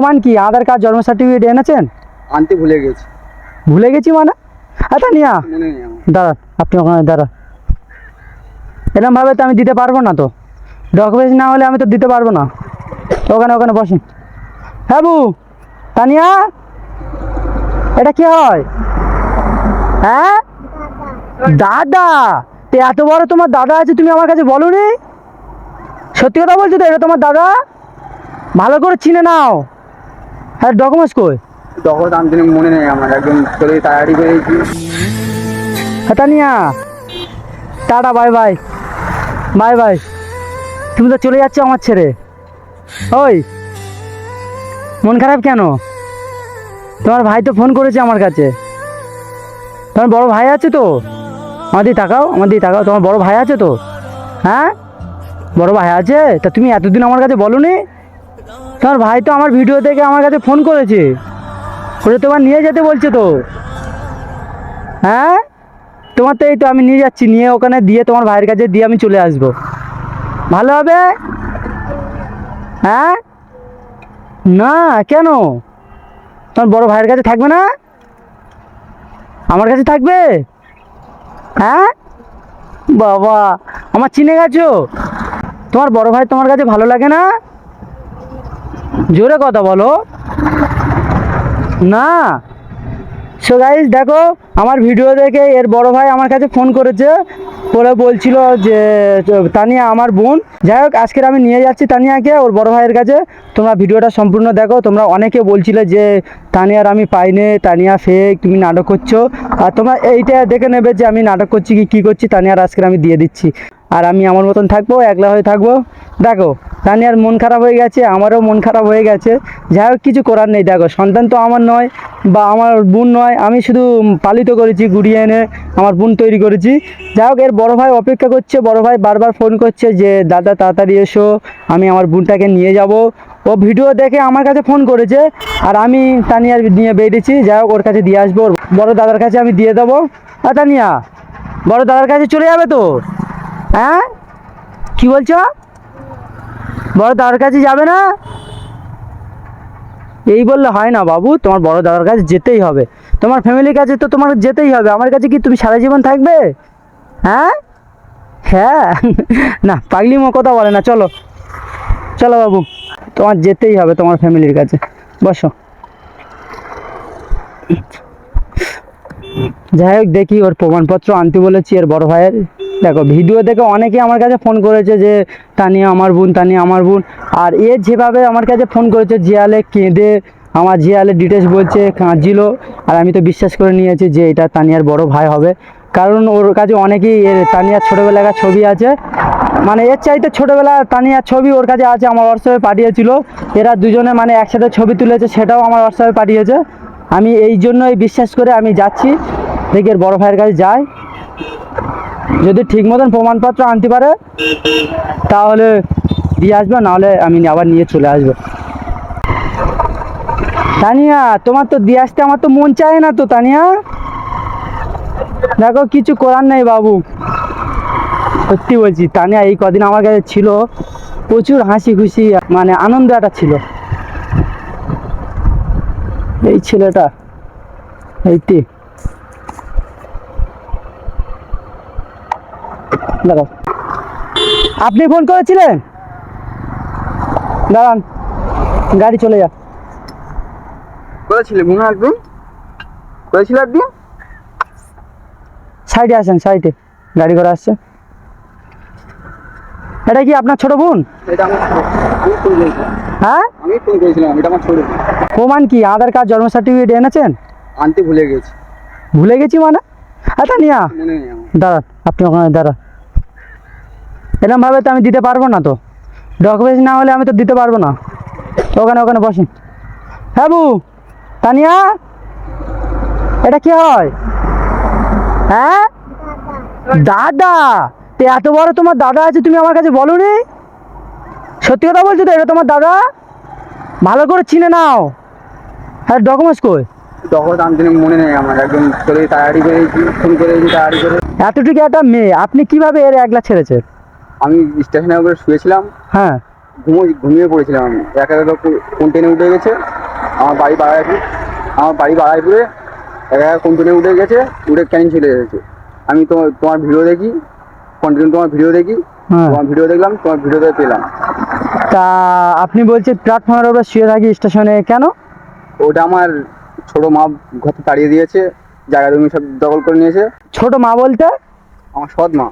প্রমাণ কি? আধার কার্ড জন্ম সার্টিফিকেট এনেছেন? আনতে ভুলে গেছি। ভুলে গেছি মানে? আচ্ছা নিয়া। দাঁড়ান আপনি ওখানে দাঁড়ান। এরকমভাবে তো আমি দিতে পারব না তো। ডকুমেন্টস না হলে আমি তো দিতে পারব না। ওখানে ওখানে বসেন। হ্যাঁ বু তানিয়া? এটা কি হয়? হ্যাঁ? দাদা? তো এত বড় তোমার দাদা আছে তুমি আমার কাছে বলো নি সত্যি কথা বলছো তো এটা তোমার দাদা? ভালো করে চিনে নাও। হ্যাঁ ডকুমেন্টস কই? ডকুমেন্ট আনতে মনে নেই আমার একদম চলে তাড়াতাড়ি করেছি হ্যাঁ Tania. Tata bye bye bye bye তুমি তো চলে যাচ্ছ আমার ছেড়ে। ওই মন খারাপ কেন? তোমার ভাই তো ফোন করেছে আমার কাছে। তোমার বড় ভাই আছে তো? আমার দিকে তাকাও আমার দিকে তাকাও। তোমার বড় ভাই আছে তো? হ্যাঁ? বড় ভাই আছে? তা তুমি এতদিন আমার কাছে বলো নি তোমার ভাই তো আমার ভিডিও দেখে আমার কাছে ফোন করেছে। ওটা তোমার নিয়ে যেতে বলছে তো। হ্যাঁ? তোমার তো এই তো আমি নিয়ে যাচ্ছি, নিয়ে ওখানে দিয়ে তোমার ভাইয়ের কাছে দিয়ে আমি চলে আসব। ভালো হবে? হ্যাঁ? না, কেন? তোমার বড় ভাইয়ের কাছে থাকবে না? আমার কাছে থাকবে? হ্যাঁ? বাবা, আমার চিনে গেছো? তোমার বড় ভাই তোমার কাছে ভালো লাগে না? জোরে কথা বলো। না। সো গাইজ দেখো, আমার ভিডিও দেখে এর বড় ভাই আমার কাছে ফোন করেছে। বলে বলছিল যে, তানিয়া আমার বোন। যাই হোক, আজকের আমি নিয়ে যাচ্ছি তানিয়াকে, ওর বড় ভাইয়ের কাছে। তোমরা ভিডিওটা সম্পূর্ণ দেখো। তোমরা অনেকে বলছিলে যে, তানিয়ার আমি পাইনি তানিয়া ফেক তুমি নাটক করছ। আর তোমরা এইটা দেখে নেবে যে আমি নাটক করছি কি, কী করছি। তানিয়ার আজকের আমি দিয়ে দিচ্ছি। আর আমি আমার মতন থাকব, একলা হয়ে থাকব। দেখো তানিয়ার মন খারাপ হয়ে গেছে, আমারও মন খারাপ হয়ে গেছে। যাই হোক কিছু করার নেই, দেখো, সন্তান তো আমার নয় বা আমার বোন নয়, আমি শুধু পালিত করেছি, গুড়িয়ে এনে আমার বোন তৈরি করেছি। যাই হোক এর বড় ভাই অপেক্ষা করছে, বড় ভাই বারবার ফোন করছে যে, দাদা, তাড়াতাড়ি এসো, আমি আমার বোনটাকে নিয়ে যাব। ও ভিডিও দেখে আমার কাছে ফোন করেছে, আর আমি তানিয়ার নিয়ে বেরিয়েছি। যাই হোক ওর কাছে দিয়ে আসব বড় দাদার কাছে আমি দিয়ে দেবো। আর তানিয়া, বড় দাদার কাছে চলে যাবে তো? হ্যাঁ? কি বলছো? বড় দাদার কাছে যাবে না? এই বললে হয় না বাবু, তোমার বড় দাদার কাছে যেতেই হবে। তোমার ফ্যামিলির কাছে তো তোমার যেতেই হবে। আমার কাছে কি তুমি সারা জীবন থাকবে? হ্যাঁ? হ্যাঁ? না, পাগলি মো কথা বলে না, চলো। চলো বাবু, তোমার যেতেই হবে তোমার ফ্যামিলির কাছে। বসো। যাই হোক, দেখি ওর প্রমাণপত্র আনতে বলেছি, এর বড় ভাইয়ের। দেখো, ভিডিও দেখে অনেকে আমার কাছে ফোন করেছে যে, তানিয়া আমার বোন, তানিয়া আমার বোন। আর এ যেভাবে আমার কাছে ফোন করেছে, জিয়ালে কেঁদে, আমার জিয়ালে ডিটেলস বলছে, কাঁদছিল। আর আমি তো বিশ্বাস করে নিয়েছি যে, এটা তানিয়ার বড় ভাই হবে। কারণ ওর কাছে অনেকেই এর তানিয়ার ছোটোবেলাকার ছবি আছে। মানে এর চাইতে ছোটোবেলা তানিয়ার ছবি ওর কাছে আছে, আমার হোয়াটসঅ্যাপে পাঠিয়েছিল। এরা দুজনে মানে একসাথে ছবি তুলেছে, সেটাও আমার হোয়াটসঅ্যাপে পাঠিয়েছে। আমি এই জন্যই বিশ্বাস করে আমি যাচ্ছি। দেখি এর বড় ভাইয়ের কাছে যাই। যদি ঠিক মতন প্রমাণপত্র আনতে পারে, তাহলে দিয়ে আসবে, নাহলে আমি আবার নিয়ে চলে আসব। তানিয়া, তোমার তো দিয়ে আসতে আমার তো মন চায় না তো, তানিয়া। দেখো, কিছু করার নেই বাবু। সত্যি বলছি, তানিয়া এই কদিন আমার কাছে ছিল, প্রচুর হাসি খুশি মানে আনন্দ একটা ছিল। এই ছেলেটা এইটি দাঁড়াও। আপনি ফোন করেছিলেন? দাঁড়ান গাড়ি চলে যা করেছিলে মনে হয় একদম? করেছিল একদম? সাইডে আসেন সাইডে। গাড়ি করে আসছে। এটা কি আপনার ছোট বোন? এটা আমার হ্যাঁ? আমি ফোন করেছিলাম এটা আমার ছোট প্রমাণ কি? আধার কার্ড জন্ম সার্টিফিকেট এনেছেন? আনতে ভুলে গেছি। ভুলে গেছি মানে? আচ্ছা নিয়া। দাঁড়ান আপনি ওখানে দাঁড়ান এরকমভাবে তো আমি দিতে পারব না তো। ডকুমেন্টস না হলে আমি তো দিতে পারব না। ওখানে ওখানে বসেন। হ্যাঁ বু তানিয়া এটা কি হয়? হ্যাঁ? দাদা তো এত বড় তোমার দাদা আছে তুমি আমার কাছে বলো নি সত্যি কথা বলছো তো এটা তোমার দাদা? ভালো করে চিনে নাও। হ্যাঁ ডকুমেন্টস কই? ডকুমেন্ট আনতে মনে নেই আমার। একদম চলে তাড়াতাড়ি করেছি ফোন করেছি তাড়াতাড়ি করে। এতটুকু একটা মেয়ে আপনি কীভাবে এর একলা ছেড়েছে আমি স্টেশনের উপরে শুয়েছিলাম। হ্যাঁ। ঘুমো ঘুমিয়ে পড়েছিলাম আমি। একা একা কোন ট্রেনে উঠে গেছে। আমার বাড়ি বাড়াইপুর আমার বাড়ি বাড়াইপুরে একা একা কোন ট্রেনে উঠে গেছে উঠে ক্যানিং চলে এসেছে। আমি তো তোমার ভিডিও দেখি কন্টিনিউ তোমার ভিডিও দেখি হ্যাঁ। তোমার ভিডিও দেখলাম তোমার ভিডিওতে পেলাম। তা আপনি বলছেন প্ল্যাটফর্মের উপরে শুয়ে থাকি স্টেশনে কেন? ওটা আমার ছোট মা ঘর থেকে তাড়িয়ে দিয়েছে জায়গা জমি সব দখল করে নিয়েছে। ছোট মা বলতে? আমার সৎ মা।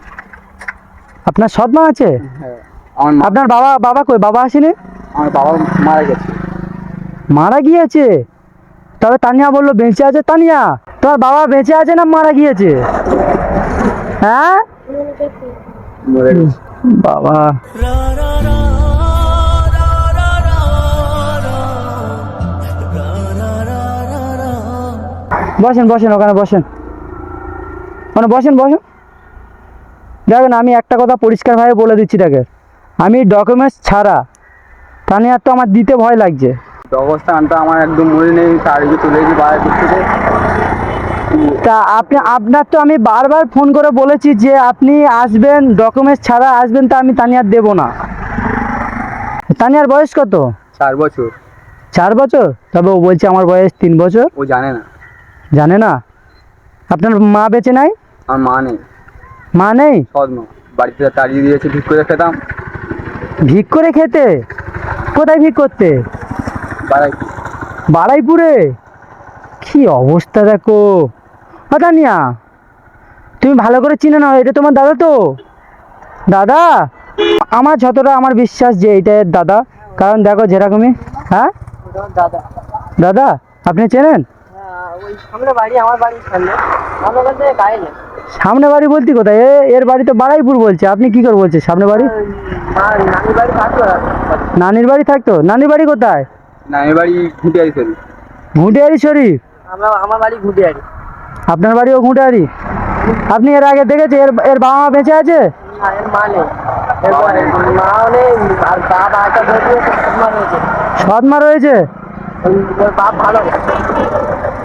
আপনার সৎ মা আছে? হ্যাঁ আমার মা। আপনার বাবা বাবা কই? বাবা আসেনি? আমার বাবা মারা গেছে। মারা গিয়েছে? তবে তানিয়া বলল বেঁচে আছে তানিয়া? তোমার বাবা বেঁচে আছে না মারা গিয়েছে? হ্যাঁ? মরে গেছে। বাবা। বসেন বসেন ওখানে বসেন। ওখানে বসেন বসেন। দেখেন আমি একটা কথা পরিষ্কারভাবে বলে দিচ্ছি দেখে আমি ডকুমেন্টস ছাড়া তানিয়ার তো আমার দিতে ভয় লাগছে। অবস্থানটা আমার একদম মনে নেই তাড়িয়ে চলে গেছি বাইরে দিক থেকে তা আপনি আপনার তো আমি বারবার ফোন করে বলেছি যে আপনি আসবেন ডকুমেন্টস ছাড়া আসবেন তা আমি তানিয়ার দেবো না। তানিয়ার বয়স কত? চার বছর। চার বছর? তবে ও বলছে আমার বয়স তিন বছর। ও জানে না। জানে না? আপনার মা বেঁচে নাই? আমার মা নেই। মা নেই? সৎ মা। বাড়িতে তাড়িয়ে দিয়েছে ঠিক করে খেতাম। ভিক করে খেতে? কোথায় ভিক করতে? বাড়াই বাড়াইপুরে কি অবস্থা দেখো। ও তানিয়া তুমি ভালো করে চিনে নাও এটা তোমার দাদা তো। দাদা আমার যতটা আমার বিশ্বাস যে এটা দাদা কারণ দেখো যেরকমই হ্যাঁ? দাদা। দাদা আপনি চেনেন? ওই সামনে বাড়ি আমার বাড়ির সামনে। আমার ওখান গায়ে নেই সামনে বাড়ি বলতে কোথায়? এ এর বাড়ি তো বাড়াইপুর বলছে। আপনি কি করে বলছেন? সামনে বাড়ি? মা নানি বাড়ি থাকতো নানির বাড়ি থাকতো? নানির বাড়ি কোথায়? না আমি বাড়ি ঘুটে আসি সরি ঘুঁটিয়ারি শরীফ? আমরা আমার বাড়ি ঘুটে আরি আপনার বাড়িও ঘুঁটিয়ারি? আপনি এর আগে দেখেছে? এর এর বাবা মা বেঁচে আছে? না এর মা নেই। এর মাও নেই। আর বাপ একটা বসে মা রয়েছে। সৎ মা রয়েছে? ওর বাপ ভালো।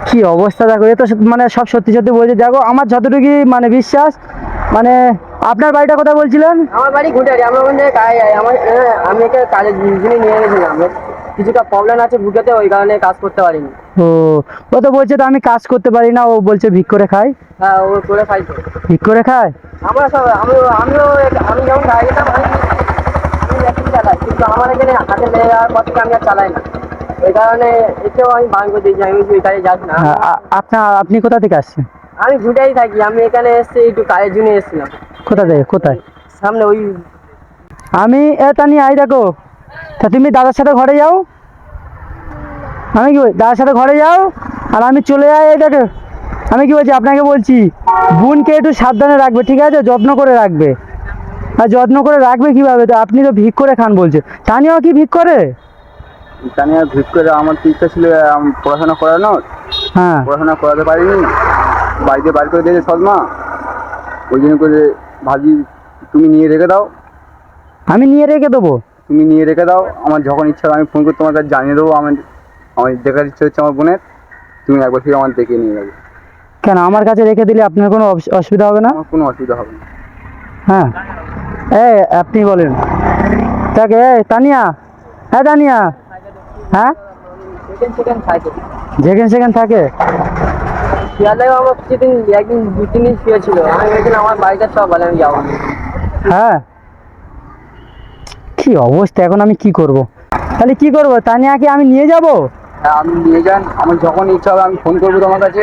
কি অবস্থা দেখো? এ তো মানে সব সত্যি সত্যি বলছে। দেখো আমার যতটুকু মানে বিশ্বাস মানে আপনার বাড়িটা কোথায় বলছিলেন? আমার বাড়ি ঘুটে আরি আমরা ওখান আমার আমি একে কাজের জিনিস নিয়ে গেছিলাম। কিছুটা প্রবলেম আছে ভুটাতে ওই কারণে কাজ করতে পারিনি। ও ও তো বলছে তো আমি কাজ করতে পারি না ও বলছে ভিক করে খাই। হ্যাঁ ও করে খাই তো। ভিক করে খায়? আমরা সব আমি আমিও আমি যেমন গাড়ি যেতাম আমি একটু চালাই কিন্তু আমার এখানে হাতে লেগে যাওয়ার পর থেকে আমি আর চালাই না। এই কারণে এতেও আমি বান করে দিয়েছি আমি ওই কাজে যাচ্ছি না। হ্যাঁ, আপনার আপনি কোথা থেকে আসছেন? আমি ঘুটাই থাকি আমি এখানে এসে একটু কাজের জন্য এসেছিলাম। কোথা থেকে? কোথায়? সামনে ওই আমি এ তানি আই দেখো। তা তুমি দাদার সাথে ঘরে যাও। আমি কি দাদার সাথে ঘরে যাও আর আমি চলে যাই এই দেখো। আমি কি বলছি আপনাকে বলছি বোনকে একটু সাবধানে রাখবে ঠিক আছে? যত্ন করে রাখবে। আর যত্ন করে রাখবে কীভাবে? তো আপনি তো ভিক করে খান বলছে। তানিও কি ভিক করে আর ভিড় করে আমার তো ইচ্ছা ছিল পড়াশোনা করানোর হ্যাঁ। পড়াশোনা করাতে পারিনি। বাড়িতে বার করে দিয়েছে সৎ মা ওই জন্য করে ভাবি তুমি নিয়ে রেখে দাও। আমি নিয়ে রেখে দেবো? তুমি নিয়ে রেখে দাও। আমার যখন ইচ্ছা হবে আমি ফোন করে তোমার কাছে জানিয়ে দেবো। আমার আমার দেখার ইচ্ছা হচ্ছে আমার বোনের। তুমি একবার ফিরে আমার দেখে নিয়ে যাবে। কেন? আমার কাছে রেখে দিলে আপনার কোনো অস- অসুবিধা হবে না? কোনো অসুবিধা হবে না। হ্যাঁ। এ আপনি বলেন। তাকে তানিয়া। হ্যাঁ তানিয়া। হ্যাঁ? যেখানে সেখানে থাকে? শিয়ালেও আমার কিছুদিন একদিন দু তিন দিন শুয়েছিল। আমি আমার বাড়িতে সব বলে আমি যাব। হ্যাঁ? কি অবস্থা এখন আমি কি করব? তাহলে কি করব? তানিয়াকে আমি নিয়ে যাব? হ্যাঁ আপনি নিয়ে যান। আমার যখন ইচ্ছা হবে আমি ফোন করব তোমার কাছে।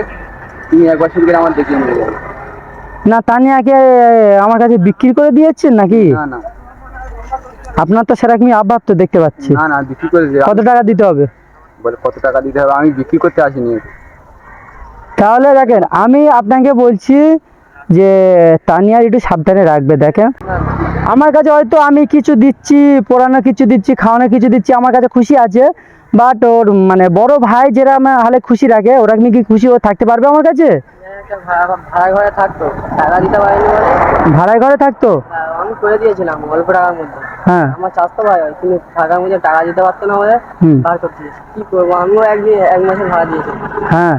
তুমি একবার শুধু আমার দেখে নিয়ে যাবে না তানিয়াকে আমার কাছে বিক্রি করে দিয়েছেন নাকি? না না। আপনার তো সেরকম অভাব তো দেখতে পাচ্ছি। না না বিক্রি করে কত টাকা দিতে হবে? বলে কত টাকা দিতে হবে? আমি বিক্রি করতে আসিনি। তাহলে দেখেন আমি আপনাকে বলছি যে তানিয়ার একটু সাবধানে রাখবে দেখেন। আমার কাছে হয়তো আমি কিছু দিচ্ছি পোড়ানো কিছু দিচ্ছি খাওয়ানো কিছু দিচ্ছি আমার কাছে খুশি আছে। বাট ওর মানে বড় ভাই যেরকম হালে খুশি রাখে ওরকম কি খুশি ও থাকতে পারবে আমার কাছে? ভাড়া ভাড়া ঘরে থাকতো। টাকা দিতে পারিনি বলে। ভাড়ায় ঘরে থাকতো? আমি করে দিয়েছিলাম অল্প টাকার মধ্যে। হ্যাঁ। আমার ভাই হয় কিন্তু টাকার মধ্যে টাকা দিতে পারতো না বলে বার করতে কি করব? আমিও একদিন এক মাসের ভাড়া দিয়েছি। হ্যাঁ।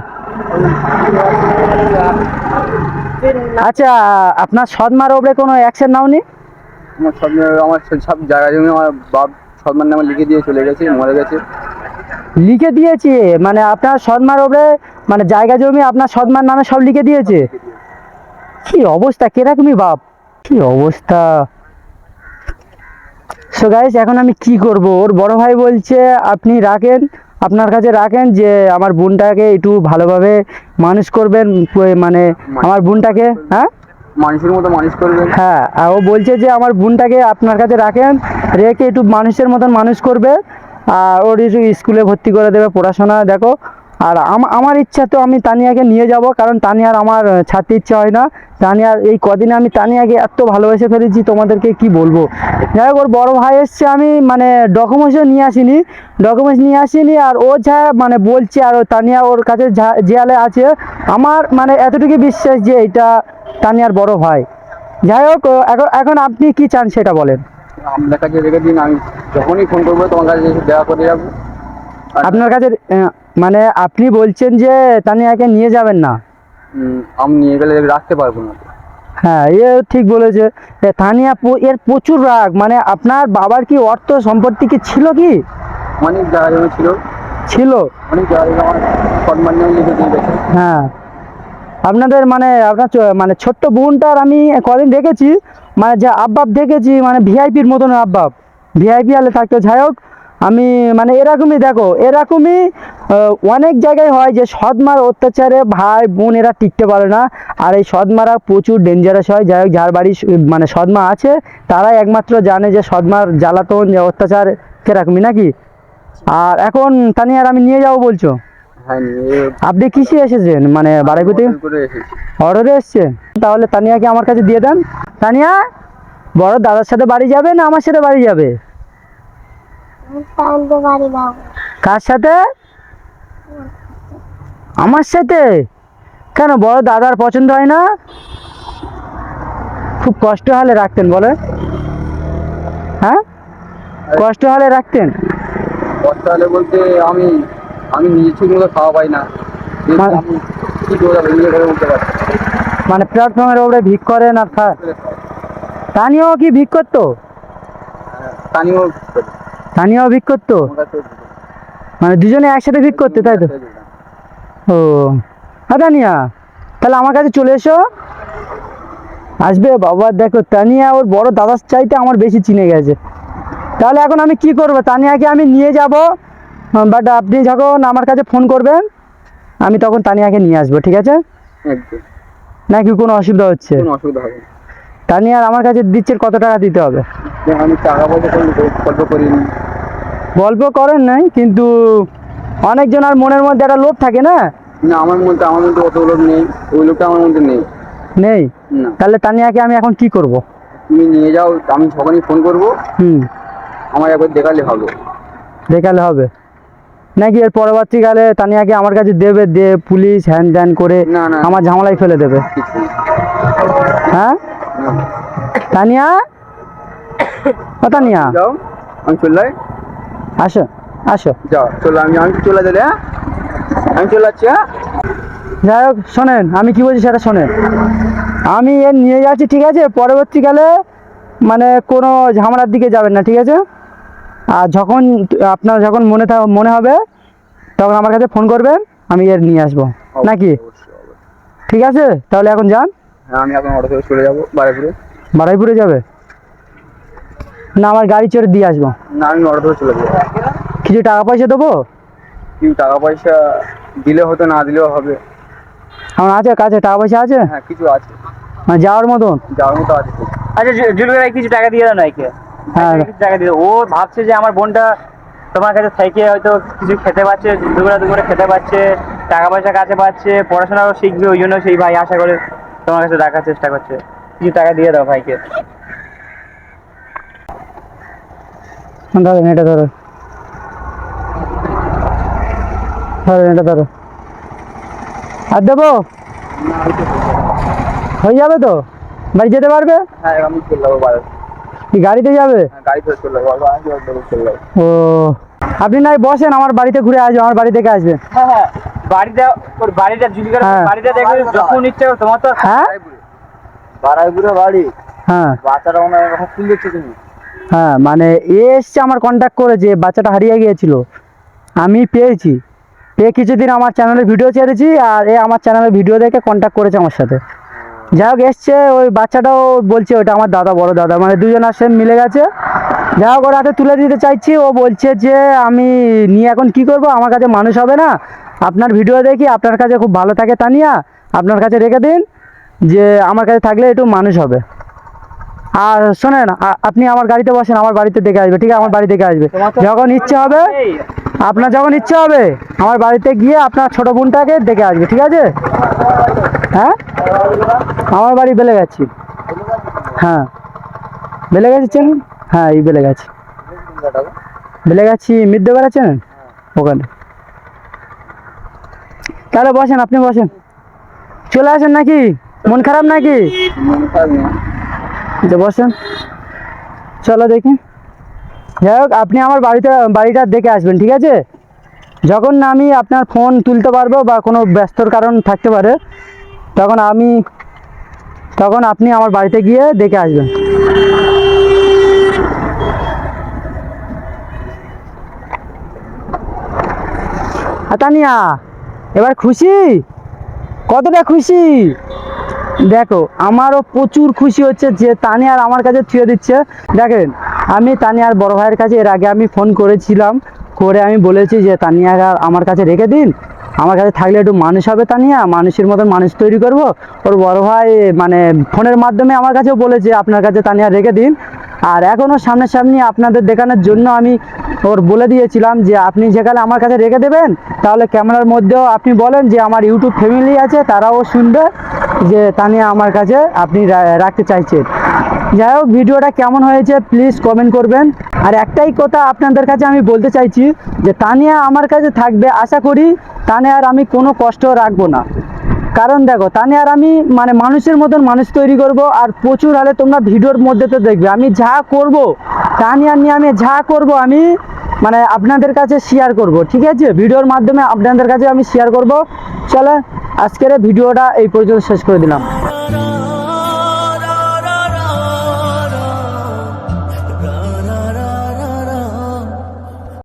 আচ্ছা আপনার ওপরে কোনো অ্যাকশন নাওনি? আমার সব আমার সব- সব জায়গা জমি আমার বাপ সম্মান নামে লিখে দিয়ে চলে গেছে মরে গেছে। লিখে দিয়েছে। মানে আপনার সদমার ওপরে মানে জায়গা জমি আপনার সদমার নামে সব লিখে দিয়েছে। কি অবস্থা? কিরকমই বাপ? কি অবস্থা? সো গাইস এখন আমি কি করব? ওর বড় ভাই বলছে আপনি রাখেন আপনার কাছে রাখেন যে আমার বোনটাকে একটু ভালোভাবে মানুষ করবেন মানে আমার বোনটাকে হ্যাঁ? মানুষের মতো মানুষ করবেন। হ্যাঁ আর ও বলছে যে আমার বোনটাকে আপনার কাছে রাখেন রেখে একটু মানুষের মতন মানুষ করবে আর ওর স্কুলে ভর্তি করে দেবে পড়াশোনা, দেখো। আর আমার ইচ্ছা তো আমি তানিয়াকে নিয়ে যাব, কারণ তানিয়ার আমার ছাড়তে ইচ্ছা হয় না। তানিয়ার এই কদিনে আমি তানিয়াকে এত ভালোবেসে ফেলেছি, তোমাদেরকে কি বলব? যাই হোক, ওর বড় ভাই এসছে, আমি মানে ডকুমেন্টসও নিয়ে আসিনি। ডকুমেন্টস নিয়ে আসিনি, আর ও যা মানে বলছে, আর ও তানিয়া ওর কাছে জেলে আছে। আমার মানে এতটুকু বিশ্বাস যে এটা তানিয়ার বড় ভাই। যাই হোক এখন এখন আপনি কি চান সেটা বলেন? আপনার কাছে রেখে দিন আমি যখনই ফোন করব তোমার কাছে দেখা করে যাব। আপনার কাছে মানে আপনি বলছেন যে তানিয়াকে নিয়ে যাবেন না? আমি নিয়ে গেলে রাখতে পারব না। হ্যাঁ এ ঠিক বলেছে। তানিয়া এর প্রচুর রাগ। মানে আপনার বাবার কি অর্থ সম্পত্তি কি ছিল কি? অনেক জায়গা জমি ছিল। ছিল? অনেক জায়গা সম্মান লিখে দিয়ে হ্যাঁ। আপনাদের মানে আপনার মানে ছোট্ট বোনটার আমি কদিন দেখেছি। মানে যে আব্বাব দেখেছি মানে ভিআইপির মতন আব্বাব। ভিআইপি আলে থাকতো যাই হোক, আমি মানে এরকমই দেখো, এরকমই অনেক জায়গায় হয় যে সদমার অত্যাচারে ভাই বোন এরা টিকতে পারে না, আর এই সদমারা প্রচুর ডেঞ্জারাস হয়। যাই হোক, যার বাড়ি মানে সদমা আছে, তারাই একমাত্র জানে যে সদমার জ্বালাতন যে অত্যাচার কিরকমই নাকি। আর এখন তানিয়ার আমি নিয়ে যাব বলছো? আপনি কিসে এসেছেন? মানে করে এসেছি। অর্ডারে এসছে তাহলে তানিয়াকে আমার কাছে দিয়ে দেন। তানিয়া বড় দাদার সাথে বাড়ি যাবে না আমার সাথে বাড়ি যাবে? কার সাথে? আমার সাথে? কেন বড় দাদার পছন্দ হয় না? খুব কষ্ট হলে রাখতেন বলে হ্যাঁ? কষ্ট হলে রাখতেন। কষ্ট হলে বলতে আমি আমি নিজে ঠিক মতো খাওয়া পাই না। মানে- আমি কি করে নিজে করে উঠতে পারছি মানে প্ল্যাটফর্মের ওপরে ভিক করেন আর খা তানিয়াও কি ভিক করতো? স্থানীয় তানিয়াও ভিক করতো? মানে দুজনে একসাথে ভিক করতে তাই তো? ও। হ্যাঁ তানিয়া তাহলে আমার কাছে চলে এসো। আসবে বাবা দেখো তানিয়া ওর বড় দাদার চাইতে আমার বেশি চিনে গেছে। তাহলে এখন আমি কি করব? তানিয়াকে আমি নিয়ে যাব। বাট আপনি যখন আমার কাছে ফোন করবেন আমি তখন তানিয়াকে নিয়ে আসব ঠিক আছে? নাকি কোনো অসুবিধা হচ্ছে? কোনো অসুবিধা হবে না। তানিয়ার আমার কাছে দিচ্ছেন কত টাকা দিতে হবে? আমি টাকা গল্প করিনি। গল্প করেন নাই কিন্তু অনেকজন আর মনের মধ্যে একটা লোভ থাকে না? না আমার মধ্যে আমার মধ্যে অত লোক নেই ওই লোকটা আমার মধ্যে নেই। নেই? তাহলে তানিয়াকে আমি এখন কি করব? তুমি নিয়ে যাও আমি যখনই ফোন করব। হুম। আমার একবার দেখালে হবে। দেখালে হবে। নাকি এর পরবর্তীকালে তানিয়াকে আমার কাছে দেবে দে পুলিশ হ্যান ত্যান করে। আমার ঝামেলায় ফেলে দেবে। হ্যাঁ? তানিয়া? ও তানিয়া। আমি চলে আসো আসো। যাও চলে আমি আমি চলে দিলে হ্যাঁ? আমি চলে যাচ্ছি হ্যাঁ? যাই হোক শোনেন আমি কি বলছি সেটা শোনেন। আমি এর নিয়ে যাচ্ছি ঠিক আছে? পরবর্তীকালে মানে কোনো ঝামেলার দিকে যাবেন না ঠিক আছে? আর যখন আপনার যখন মনে মনে হবে তখন আমার কাছে ফোন করবেন আমি এর নিয়ে আসব। নাকি। ঠিক আছে? তাহলে এখন যান। হ্যাঁ আমি এখন অটো থেকে চলে যাব বারাইপুরে। বাড়াইপুরে যাবে? না আমার গাড়ি চড়ে দিয়ে আসব। না আমি অটো থেকে চলে যাব। কিছু টাকা পয়সা দেবো? কিছু টাকা পয়সা দিলে হতো না দিলেও হবে। আমার আছে কাছে টাকা পয়সা আছে? হ্যাঁ কিছু আছে। মানে যাওয়ার মতন? যাওয়ার মতো আছে। আচ্ছা ভাই কিছু টাকা দিয়ে দাও না একে। হ্যাঁ। ও ভাবছে যে আমার বোনটা তোমার কাছে থেকে হয়তো কিছু খেতে পাচ্ছে দুপুরে দুপুরে খেতে পাচ্ছে টাকা পয়সা কাছে পাচ্ছে পড়াশোনাও শিখবে ওই জন্য সেই ভাই আশা করে তোমার কাছে রাখার চেষ্টা করছে। কিছু টাকা দিয়ে দাও ভাইকে। ধরেন এটা ধরো। ধরেন এটা ধরো। আর দেবো? হয়ে যাবে তো? বাড়ি যেতে পারবে? হ্যাঁ আমি চলে যাব বাড়ি। কি গাড়িতে যাবে? হ্যাঁ ও আপনি নাই বসেন আমার বাড়িতে ঘুরে আসবে আমার বাড়ি থেকে আসবেন হ্যাঁ হ্যাঁ বাড়িটা ওর বাড়িটা জুলিকার। বাড়িটা দেখবে যখন ইচ্ছে তোমার তো হ্যাঁ? বারাইপুরে। বাড়ি? হ্যাঁ। বাচ্চাটা মনে এখন ফুল দিচ্ছে তুমি। হ্যাঁ মানে এ এসছে আমার কন্ট্যাক্ট করেছে বাচ্চাটা হারিয়ে গিয়েছিল। আমি পেয়েছি। পেয়ে কিছুদিন আমার চ্যানেলে ভিডিও ছেড়েছি আর এ আমার চ্যানেলে ভিডিও দেখে কন্ট্যাক্ট করেছে আমার সাথে। যাই হোক এসছে ওই বাচ্চাটাও বলছে ওটা আমার দাদা বড় দাদা। মানে দুজন আসে মিলে গেছে। যাই হোক ওর হাতে তুলে দিতে চাইছি। ও বলছে যে আমি নিয়ে এখন কি করব? আমার কাছে মানুষ হবে না। আপনার ভিডিও দেখি আপনার কাছে খুব ভালো থাকে তানিয়া। আপনার কাছে রেখে দিন যে আমার কাছে থাকলে একটু মানুষ হবে। আর শোনেন আপনি আমার গাড়িতে বসেন আমার বাড়িতে দেখে আসবে ঠিক আছে? আমার বাড়ি দেখে আসবে। যখন ইচ্ছে হবে আপনার যখন ইচ্ছে হবে আমার বাড়িতে গিয়ে আপনার ছোট বোনটাকে দেখে আসবে ঠিক আছে? হ্যাঁ? আমার বাড়ি বেলে গেছি হ্যাঁ। বেলে গেছি চেন? হ্যাঁ এই বেলে গেছি বেলে গেছি মিদ্যে বেড়াচ্ছেন ওখানে। তাহলে বসেন, আপনি বসেন। চলে আসেন নাকি? মন খারাপ নাকি? বসেন। চলো দেখি। যাই হোক, আপনি আমার বাড়িতে, বাড়িটা দেখে আসবেন, ঠিক আছে? যখন আমি আপনার ফোন তুলতে পারব বা কোনো ব্যস্তর কারণ থাকতে পারে তখন আমি, তখন আপনি আমার বাড়িতে গিয়ে দেখে আসবেন। তানিয়া এবার খুশি? কতটা খুশি? দেখো, আমারও প্রচুর খুশি হচ্ছে যে তানিয়ার আমার কাছে ছুঁয়ে দিচ্ছে। দেখেন, আমি তানিয়ার বড় ভাইয়ের কাছে এর আগে আমি ফোন করেছিলাম, করে আমি বলেছি যে তানিয়া আমার কাছে রেখে দিন। আমার কাছে থাকলে একটু মানুষ হবে তা নিয়ে, মানুষের মতন মানুষ তৈরি করব। ওর বড় ভাই মানে ফোনের মাধ্যমে আমার কাছেও বলেছে, আপনার কাছে তানিয়া রেখে দিন। আর এখনও সামনাসামনি আপনাদের দেখানোর জন্য আমি ওর বলে দিয়েছিলাম যে, আপনি যেখানে আমার কাছে রেখে দেবেন, তাহলে ক্যামেরার মধ্যেও আপনি বলেন যে, আমার ইউটিউব ফ্যামিলি আছে, তারাও শুনবে যে তানিয়া আমার কাছে আপনি রাখতে চাইছেন। যাই হোক, ভিডিওটা কেমন হয়েছে প্লিজ কমেন্ট করবেন। আর একটাই কথা আপনাদের কাছে আমি বলতে চাইছি যে, তানিয়া আমার কাছে থাকবে, আশা করি তানিয়ার আমি কোনো কষ্ট রাখব না। কারণ দেখো তানে আর আমি মানে মানুষের মতন মানুষ তৈরি করব, আর প্রচুর হলে তোমরা ভিডিওর মধ্যে তো দেখবে। আমি যা করব তানিয়া নিয়ে আমি যা করব, আমি মানে আপনাদের কাছে শেয়ার করব, ঠিক আছে? ভিডিওর মাধ্যমে আপনাদের কাছে আমি শেয়ার করব। চলে, আজকের ভিডিওটা এই পর্যন্ত শেষ করে দিলাম।